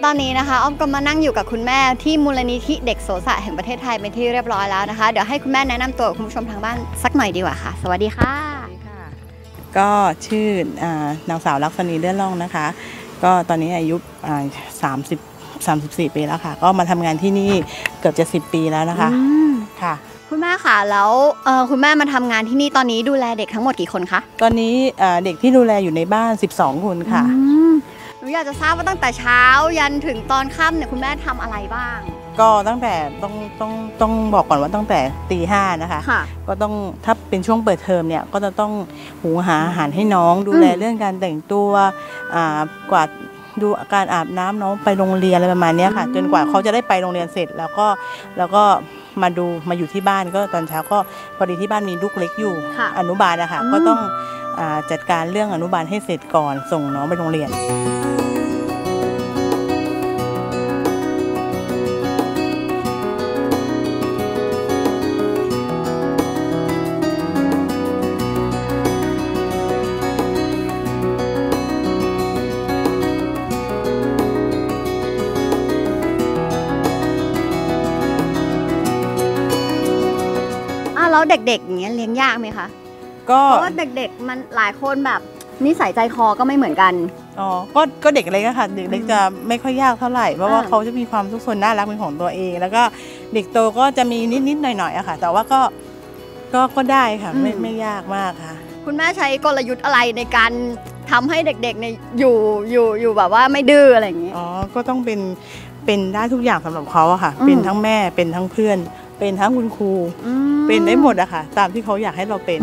และตอนนี้นะคะอ้อมก็มานั่งอยู่กับคุณแม่ที่มูลนิธิเด็กโสสะแห่งประเทศไทยเป็นที่เรียบร้อยแล้วนะคะ เดี๋ยวให้คุณแม่แนะนำตัวกับคุณผู้ชมทางบ้านสักหน่อยดีกว่าค่ะ สวัสดีค่ะก็ชื่ออานางสาวลักษณีเลื่อนล่องนะคะ ก็ตอนนี้อายุสามสิบสามสิบสี่ปีแล้วค่ะ ก็มาทำงานที่นี่เกือบจะสิบปีแล้วนะคะอืมค่ะคุณแม่ค่ะแล้วเอ่อคุณแม่มาทำงานที่นี่ตอนนี้ดูแลเด็กทั้งหมดกี่คนคะตอนนี้เอ่อเด็กที่ดูแลอยู่ในบ้าน 12 คนค่ะอืม หนูอยากจะทราบว่าตั้งแต่เช้ายันถึงตอนค่ำเนี่ยคุณแม่ทำอะไรบ้าง ก็ตั้งแต่ต้องต้องต้องบอกก่อนว่าตั้งแต่ตีห้านะคะ ค่ะก็ต้องถ้าเป็นช่วงเปิดเทอมเนี่ยก็จะต้องหุงหาอาหารให้น้องดูแลอืมเรื่องการแต่งตัวอ่ากวาดดูการอาบน้ำน้องไปโรงเรียนอะไรประมาณเนี้ยค่ะ จนกว่าเขาจะได้ไปโรงเรียนเสร็จ แล้วก็แล้วก็มาดูมาอยู่ที่บ้านก็ตอนเช้าก็พอดีที่บ้านมีลูกเล็กอยู่ค่ะ อนุบาลนะคะอืมก็ต้องอา จัดการเรื่องอนุบาลให้เสร็จก่อน ส่งน้องไปโรงเรียนแล้วเด็กๆอย่างเงี้ยเลี้ยงยากไหมคะ ก็เพราะว่าเด็กๆ มันหลายคนแบบนิสัยใจคอก็ไม่เหมือนกัน อ๋อ ก็ก็เด็กเล็กอะค่ะ เด็กเล็กจะไม่ค่อยยากเท่าไหร่ เพราะว่าอ่าเขาจะมีความทุกซนน่ารักเป็นของตัวเอง แล้วก็เด็กโตก็จะมีนิดๆหน่อยๆอะค่ะ แต่ว่าก็ก็ก็ได้ค่ะไม่ไม่ยากมากค่ะ คุณแม่ใช้กลยุทธ์อะไรในการทำให้เด็กๆเนี่ยอยู่อยู่อยู่แบบว่าไม่ดื้ออะไรอย่างเงี้ยอ๋อ ก็ต้องเป็นเป็นได้ทุกอย่างสำหรับเขาอะค่ะอืมเป็นทั้งแม่เป็นทั้งเพื่อน เป็นทั้งคุณครูอืมเป็นได้หมดอะค่ะ ตามที่เขาอยากให้เราเป็น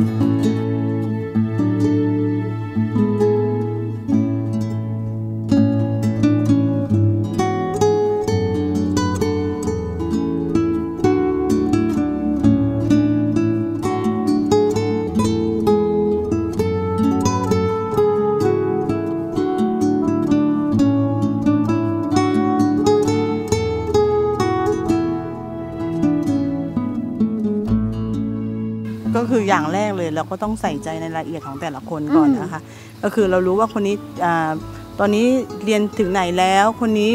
ออย่างแรกเลยเราก็ต้องใส่ใจในรายละเอียดของแต่ละคนก่อนนะคะ ก็คือเรารู้ว่าคนนี้อาตอนนี้เรียนถึงไหนแล้ว คนนี้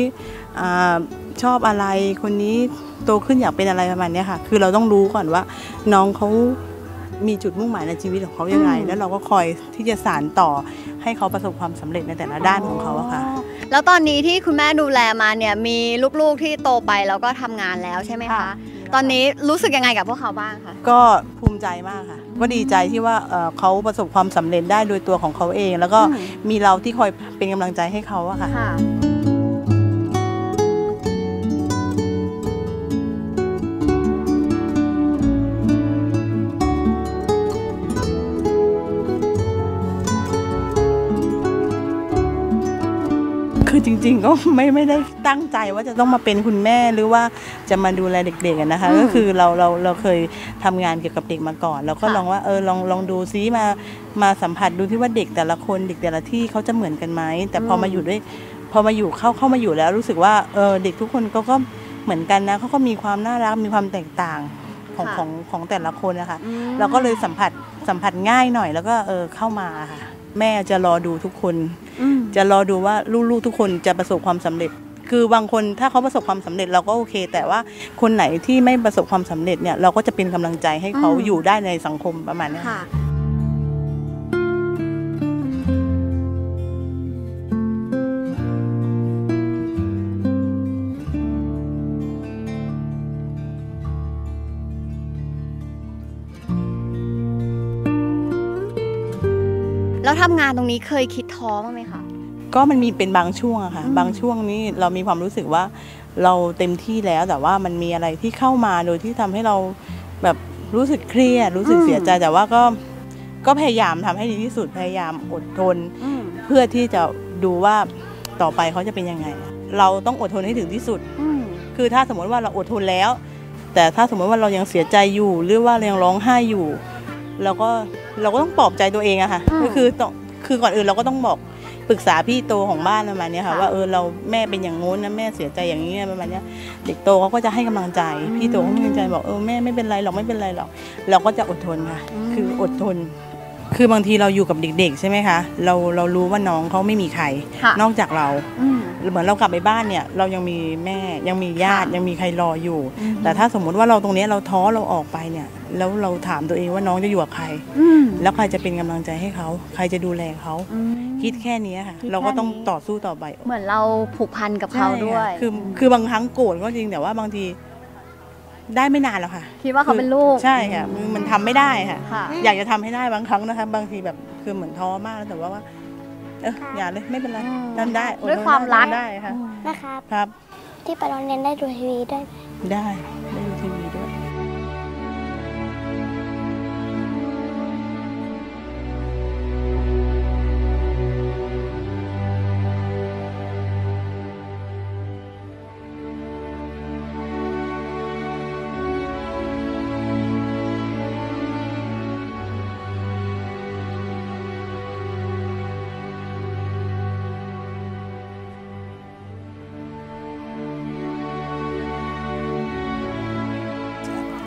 อาชอบอะไร คนนี้โตขึ้นอยากเป็นอะไรประมาณเนี้ยค่ะ คือเราต้องรู้ก่อนว่า น้องเขามีจุดมุ่งหมายในชีวิตของเขายังไง แล้วเราก็คอยที่จะสานต่อให้เขาประสบความสำเร็จในแต่ละด้านของเขาอะค่ะ แล้วตอนนี้ที่คุณแม่ดูแลมาเนี่ยมีลูกๆที่โตไปแล้วก็ทำงานแล้วใช่ไหมคะ ค่ะ ตอนนี้รู้สึกยังไงกับพวกเขาบ้างคะ ก็ภูมิใจมากค่ะก็ดีใจที่ว่าเอ่อเขาประสบความสำเร็จได้โดยตัวของเขาเอง แล้วก็อืมมีเราที่คอยเป็นกำลังใจให้เขาอะค่ะ จริง ๆ ก็ไม่ไม่ได้ตั้งใจว่าจะต้องมาเป็นคุณแม่หรือว่าจะมาดูแลเด็กๆอะนะคะอืมก็คือเราเราเราเคยทำงานเกี่ยวกับเด็กมาก่อน เราก็ค่ะลองว่าเออลองลองดูซิมามาสัมผัสดูที่ว่าเด็กแต่ละคนเด็กแต่ละที่เขาจะเหมือนกันไหมแต่พอมาอยู่ด้วยพอมาอยู่เข้าเข้ามาอยู่แล้วรู้สึกว่าเออเด็กทุกคนก็ก็เหมือนกันนะเขาก็มีความน่ารักมีความแตกต่างของค่ะของของแต่ละคนนะคะอืมเราก็เลยสัมผัสสัมผัสง่ายหน่อยแล้วก็เออเข้ามาค่ะ แม่จะรอดูทุกคนอืมจะรอดูว่าลูกๆทุกคนจะประสบความสำเร็จ คือบางคนถ้าเขาประสบความสำเร็จเราก็โอเค แต่ว่าคนไหนที่ไม่ประสบความสำเร็จเนี่ยเราก็จะเป็นกำลังใจให้เขาอืมอยู่ได้ในสังคมประมาณเนี้ยค่ะ แล้วทำงานตรงนี้เคยคิดท้อบ้างไหมคะก็มันมีเป็นบางช่วงอะค่ะอืมบางช่วงนี้เรามีความรู้สึกว่าเราเต็มที่แล้วแต่ว่ามันมีอะไรที่เข้ามาโดยที่ทำให้เราแบบรู้สึกเครียดรู้สึกเสียใจแต่ว่าก็ก็พยายามทำให้ดีที่สุดพยายามอดทนอืมเพื่อที่จะดูว่าต่อไปเขาจะเป็นยังไง เราต้องอดทนให้ถึงที่สุดอืมคือถ้าสมมติว่าเราอดทนแล้ว แต่ถ้าสมมติว่าเรายังเสียใจอยู่ หรือว่าเรายังร้องไห้อยู่เราก็ เราก็ต้องปลอบใจตัวเองอะค่ะอืมก็คือต้องคือก่อนอื่นเราก็ต้องบอกปรึกษาพี่โตของบ้านประมาณเนี้ยค่ะค่ะว่าเออเราแม่เป็นอย่างงู้นนะแม่เสียใจอย่างนี้ประมาณเนี้ยเด็กโตเขาก็จะให้กำลังใจ พี่โตเขาให้กำลังใจบอกเออแม่ไม่เป็นไรหรอกไม่เป็นไรหรอกเราก็จะอดทนค่ะคืออดทน คือบางทีเราอยู่กับเด็ก ๆ ใช่ไหมคะ เราเรารู้ว่าน้องเขาไม่มีใคร ค่ะนอกจากเรา อืม เหมือนเรากลับไปบ้านเนี่ยเรายังมีแม่ยังมีญาติค่ะยังมีใครรออยู่ อืม แต่ถ้าสมมุติว่าเราตรงเนี้ยเราท้อเราออกไปเนี่ย แล้วเราถามตัวเองว่าน้องจะอยู่กับใคร อืมแล้วใครจะเป็นกำลังใจให้เขาใครจะดูแลเขา อืม คิดแค่นี้ค่ะ คิดเราก็ต้องแค่นี้ต่อสู้ต่อไปเหมือนเราผูกพันกับเขาใช่ด้วยค่ะคือ คือบางครั้งโกรธก็จริงแต่ว่าบางที ได้ไม่นานแล้วค่ะคิดว่าเขาเป็นลูก ใช่ค่ะมันมันทำไม่ได้ค่ะค่ะ อยากจะทำให้ได้บางครั้งนะคะ บางทีแบบคือเหมือนท้อมากแล้วแต่ว่าว่าเอออย่าเลยไม่เป็นไรอืมทำได้อด้วยทนความรักทำได้ค่ะนะครับครับ ที่ไปโรงเรียนได้ดูทีวีได้ได้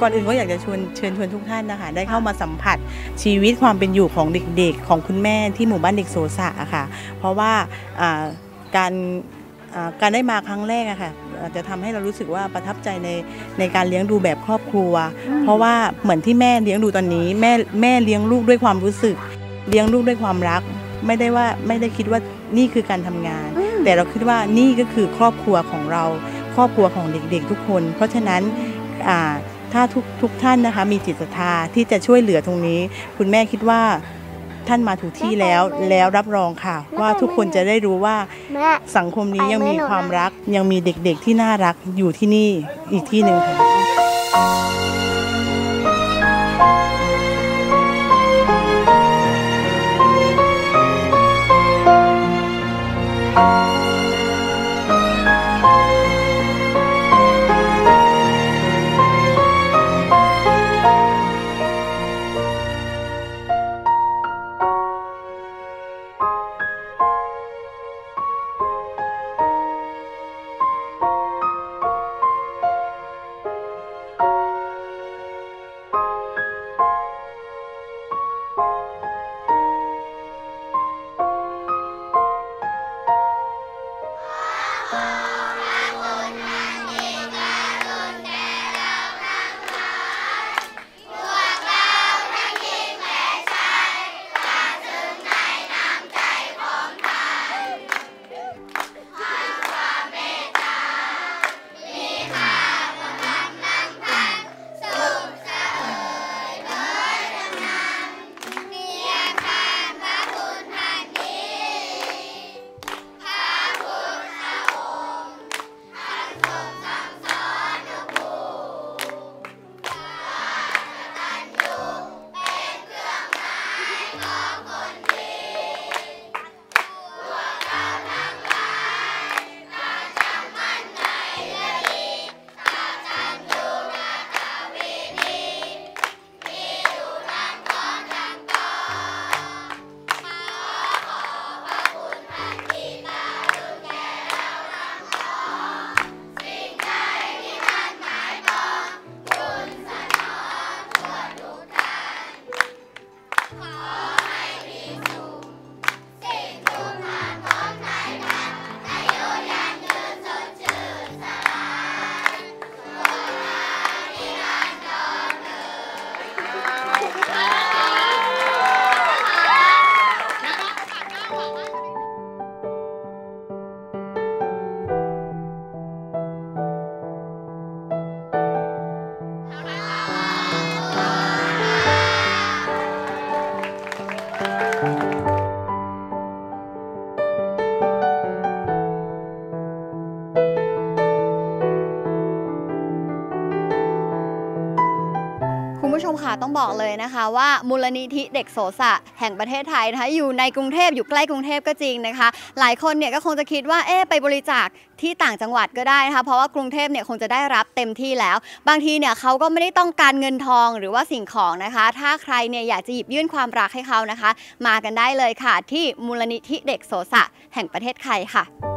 ก่อนอื่นก็อยากจะชวนเชิญชวนทุกท่านนะคะ ได้เข้ามาสัมผัสชีวิตความเป็นอยู่ของเด็กๆ ของคุณแม่ที่หมู่บ้านเด็กโสสะอะค่ะ เพราะว่าอ่าการอ่าการได้มาครั้งแรกอะค่ะอาจจะทำให้เรารู้สึกว่าประทับใจในในการเลี้ยงดูแบบครอบครัว เพราะว่าเหมือนที่แม่เลี้ยงดูตอนนี้ แม่แม่เลี้ยงลูกด้วยความรู้สึก เลี้ยงลูกด้วยความรัก ไม่ได้ว่าไม่ได้คิดว่านี่คือการทำงานอืมแต่เราคิดว่านี่ก็คือครอบครัวของเรา ครอบครัวของเด็กๆ ทุกคน เพราะฉะนั้นอ่า ถ้าทุกทุกท่านนะคะ มีจิตศรัทธาที่จะช่วยเหลือตรงนี้ คุณแม่คิดว่าท่านมาถูกที่แล้วแล้วรับรองค่ะ ว่าทุกคนจะได้รู้ว่าแม่สังคมนี้ยังมีความรักยังมีเด็กๆที่น่ารักอยู่ที่นี่อีกที่หนึ่งค่ะคุณ ผู้ชมค่ะต้องบอกเลยนะคะ ว่ามูลนิธิเด็กโสสะแห่งประเทศไทยนะคะอยู่ในกรุงเทพอยู่ใกล้กรุงเทพก็จริงนะคะ หลายคนเนี่ยก็คงจะคิดว่าเอ๊ะไปบริจาคที่ต่างจังหวัดก็ได้นะคะเพราะว่ากรุงเทพเนี่ยคงจะได้รับเต็มที่แล้ว บางทีเนี่ยเขาก็ไม่ได้ต้องการเงินทองหรือว่าสิ่งของนะคะ ถ้าใครเนี่ยอยากจะหยิบยื่นความรักให้เขานะคะ มากันได้เลยค่ะ ที่มูลนิธิเด็กโสสะแห่งประเทศไทยค่ะ